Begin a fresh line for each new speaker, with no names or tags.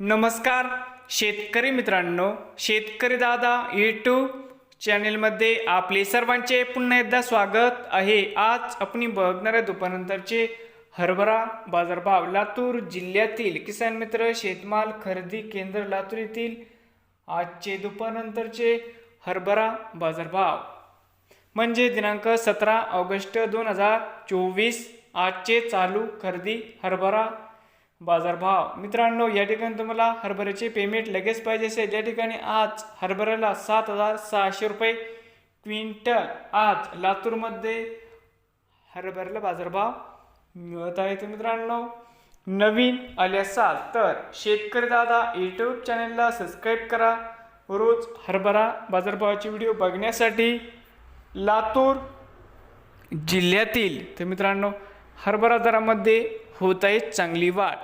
नमस्कार शेतकरी मित्रांनो शेतकरी दादा यूट्यूब चॅनेलमध्ये आपले सर्वांचे पुन्हा एकदा स्वागत आहे. आज आपण बघणार आहे दुपारनंतरचे हरभरा बाजारभाव लातूर जिल्ह्यातील किसान मित्र शेतमाल खरेदी केंद्र लातूर येथील आजचे दुपारनंतरचे हरभरा बाजारभाव. म्हणजे दिनांक सतरा ऑगस्ट दोन हजार चोवीस आजचे चालू खरेदी हरभरा बाजारभाव. मित्रांनो या ठिकाणी तुम्हाला हरभऱ्याचे पेमेंट लगेच पाहिजे असेल. या ठिकाणी आज हरभऱ्याला सात हजार सहाशे रुपये क्विंटल आज लातूरमध्ये हरभऱ्याला बाजारभाव मिळत आहे. तर मित्रांनो नवीन आले असाल तर शेतकरी दादा यूट्यूब चॅनलला सबस्क्राईब करा. रोज हरभरा बाजारभावाचे व्हिडिओ बघण्यासाठी लातूर जिल्ह्यातील तर मित्रांनो हरभरा दरामध्ये होत आहे चांगली वाढ.